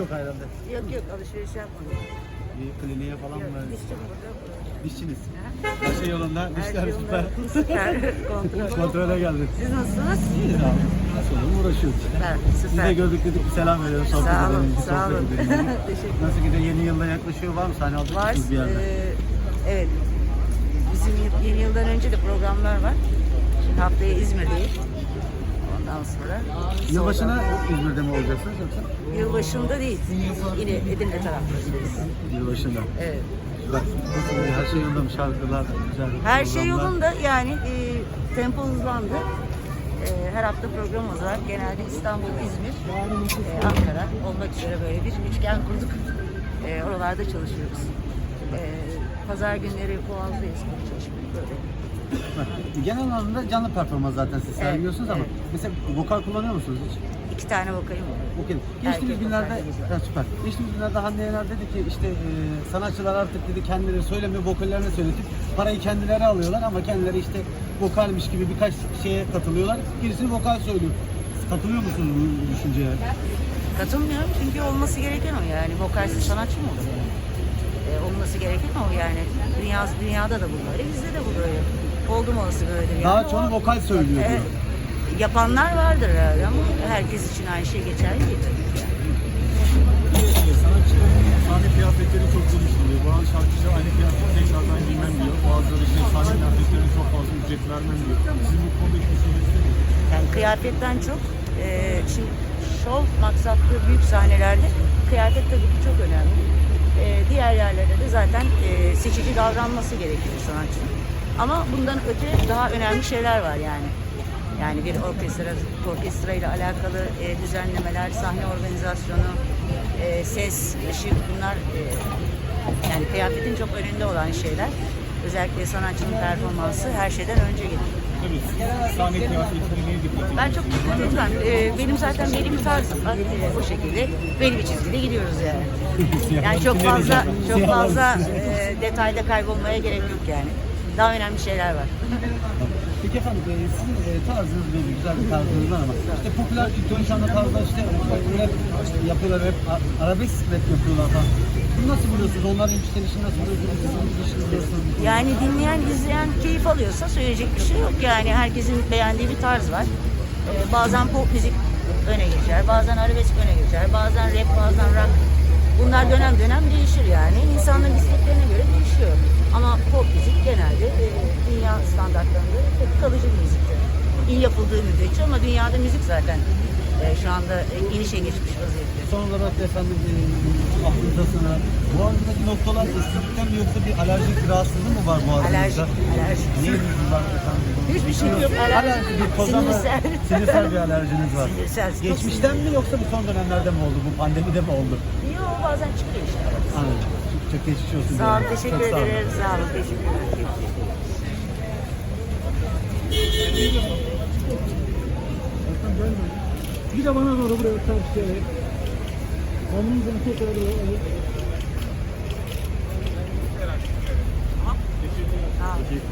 yok herhalde. Yok yok alışveriş yapmadım. Bir kliniğe falan mı? Yok dişçi burada. Dişçiniz. Her şey yolunda. Dişler şey süper. Süper. Kontrol. Kontrole geldik. Siz nasılsınız? İyiyiz abi. Nasıl olur uğraşıyoruz. Süper. Siz de gördük dedik bir selam verelim. Sohbet Sağ olun, edelim. sağ olun. Teşekkür Nasıl gidiyor? Yeni yılda yaklaşıyor. Var mı sahne Var. alacaksınız bir yerde? Ee, evet. Bizim yeni yıldan önce de programlar var. Şimdi haftaya İzmir'deyiz. Ondan sonra Yılbaşına İzmir'de mi olacaksınız yoksa? Yılbaşında değil. Yine Edirne taraflarındayız. Yılbaşında. Evet. Bak, nasıl gidiyor? Her şey yolunda mı? Şarkılar, güzel Her şey programlar. yolunda yani e, tempo hızlandı. E, her hafta programımız var. Genelde İstanbul, İzmir, e, Ankara olmak üzere böyle bir üçgen kurduk. E, oralarda çalışıyoruz. E, Pazar günleri Boğaz'dayız. Böyle. Genel anlamda canlı performans zaten siz sergiliyorsunuz ama evet. mesela vokal kullanıyor musunuz hiç? İki tane vokalim var. Okey. Geçtiğimiz Erkek günlerde, vokalimiz var. ha, süper. Geçtiğimiz günlerde Hande Yener dedi ki işte e, sanatçılar artık dedi kendileri söylemiyor, vokallerine söyletip parayı kendileri alıyorlar ama kendileri işte vokalmiş gibi birkaç şeye katılıyorlar. Gerisini vokal söylüyor. Katılıyor musunuz bu düşünceye? Katılmıyorum çünkü olması gereken o yani. Vokalsiz sanatçı mı olur? E, olması gereken o yani. Dünya, dünyada da bu böyle, bizde de bu böyle. Oldum olası böyle. Yani. Daha çoğunu vokal söylüyor E, yapanlar vardır herhalde ama herkes için aynı şey geçerli değil tabii ki. Sanatçıların sahne kıyafetleri çok konuşuluyor. Bazı şarkıcı aynı kıyafeti tekrardan giymem diyor. Bazıları işte sahne kıyafetlerine çok fazla ücret vermem diyor. Sizin bu konuda düşünceniz nedir? Yani kıyafetten çok e, şimdi şov maksatlı büyük sahnelerde kıyafet tabii ki çok önemli. E, diğer yerlerde de zaten e, seçici davranması gerekiyor sanatçının. Ama bundan öte daha önemli şeyler var yani. Yani bir orkestra, orkestra ile alakalı e, düzenlemeler, sahne organizasyonu, e, ses, ışık bunlar e, yani kıyafetin çok önünde olan şeyler. Özellikle sanatçının performansı her şeyden önce geliyor. Tabii sahne ediyorsunuz? Ben çok dikkat etmem. Ee, benim zaten bir tarzım. Ee, o şekilde belli bir çizgide gidiyoruz yani. Yani çok fazla çok fazla e, detayda kaybolmaya gerek yok yani. Daha önemli şeyler var. Peki efendim e, sizin e, tarzınız belli, güzel bir tarzınız var ama işte popüler kültürün şu anda tarzda işte rap yapıyorlar, rap, arabesk rap yapıyorlar falan. Bunu nasıl buluyorsunuz? Onların yükselişini nasıl buluyorsunuz? Sizin nasıl buluyorsunuz? Yani dinleyen, izleyen keyif alıyorsa söyleyecek bir şey yok. Yani herkesin beğendiği bir tarz var. Ee, bazen pop müzik öne geçer, bazen arabesk öne geçer, bazen rap, bazen rock. Bunlar dönem dönem değişir yani. İnsanların isteklerine göre değişiyor. Ama pop müzik genelde e, dünya standartlarında çok kalıcı bir müziktir. İyi yapıldığı müddetçe ama dünyada müzik zaten e, şu anda e, inişe geçmiş vaziyette. Son olarak da efendim e, aklınıza sana boğazındaki noktalar estetikten mi yoksa bir alerjik rahatsızlığı mı var boğazınızda? Alerjik, alerjik. Niye var efendim? Hiçbir şey yok. Alerji, bir koza mı? sinirsel. Sinirsel bir alerjiniz var. Sinirsel. Geçmişten mi yoksa bu son dönemlerde mi oldu? Bu pandemide mi oldu? Yok bazen çıkıyor işte. Anladım. Çok, çok geçmiş olsun. Sağ olun, diyorum. teşekkür Çok sağ olun. ederim. Sağ olun, teşekkürler. Bir de bana doğru buraya tavsiye. Omuzunu tekrar doğru. Sağ olun.